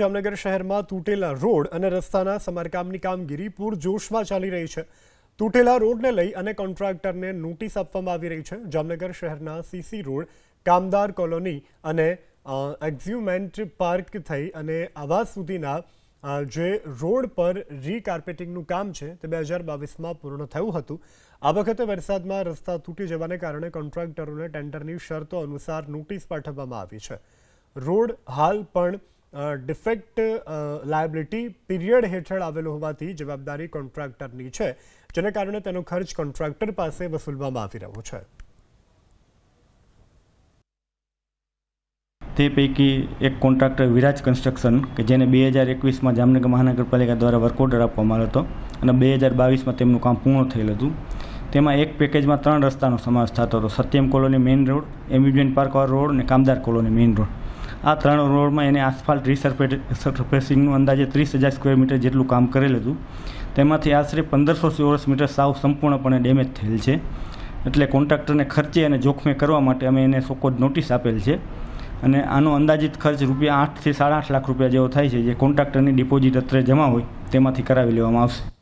જામનગર શહેરમાં તૂટેલા રોડ અને રસ્તાના સમારકામની કામગીરી પૂરજોશમાં ચાલી રહી છે. તૂટેલા રોડને લઈ અને કોન્ટ્રાક્ટરને નોટિસ આપવામાં આવી રહી છે. જામનગર શહેરના સીસી રોડ, કામદાર કોલોની અને એક્ઝ્યુમેન્ટ પાર્ક થઈ અને આવાસ સુધીના જે રોડ પર રીકાર્પેટિંગનું કામ છે તે બે હજાર બાવીસમાં પૂર્ણ થયું હતું. આ વખતે વરસાદમાં રસ્તા તૂટી જવાને કારણે કોન્ટ્રાક્ટરોને ટેન્ડરની શરતો અનુસાર નોટિસ પાઠવવામાં આવી છે. રોડ હાલ પણ ડિફેક્ટ લાયબિલિટી પીરિયડ હેઠળ આવેલો હોવાથી જવાબદારી કોન્ટ્રાક્ટરની છે, જેને કારણે તેનો ખર્ચ કોન્ટ્રાક્ટર પાસે વસૂલવામાં આવી રહ્યો છે. તે પૈકી એક કોન્ટ્રાક્ટર વિરાજ કન્સ્ટ્રક્શન કે જેને બે હજાર એકવીસમાં જામનગર મહાનગરપાલિકા દ્વારા વર્ક ઓર્ડર આપવામાં આવ્યો હતો અને બે હજાર બાવીસમાં તેમનું કામ પૂર્ણ થયેલ હતું. તેમાં એક પેકેજમાં ત્રણ રસ્તાનો સમાવેશ થતો હતો. Satyam colony main road amusement પાર્કવાળો road અને કામદાર કોલોની મેઇન રોડ આ ત્રણ રોડમાં એને આસફાલ્ટ રિસર્ફેસિંગનું અંદાજે ત્રીસ હજાર સ્ક્વેર મીટર જેટલું કામ કરેલ હતું. તેમાંથી આશરે પંદરસો ચોરસ મીટર સાવ સંપૂર્ણપણે ડેમેજ થયેલ છે. એટલે કોન્ટ્રાક્ટરને ખર્ચે અને જોખમે કરવા માટે અમે એને સોકોજ નોટિસ આપેલ છે. અને આનો અંદાજિત ખર્ચ રૂપિયા આઠથી સાડા આઠ લાખ રૂપિયા જેવો થાય છે, જે કોન્ટ્રાક્ટરની ડિપોઝિટ અત્રે જમા હોય તેમાંથી કરાવી લેવામાં આવશે.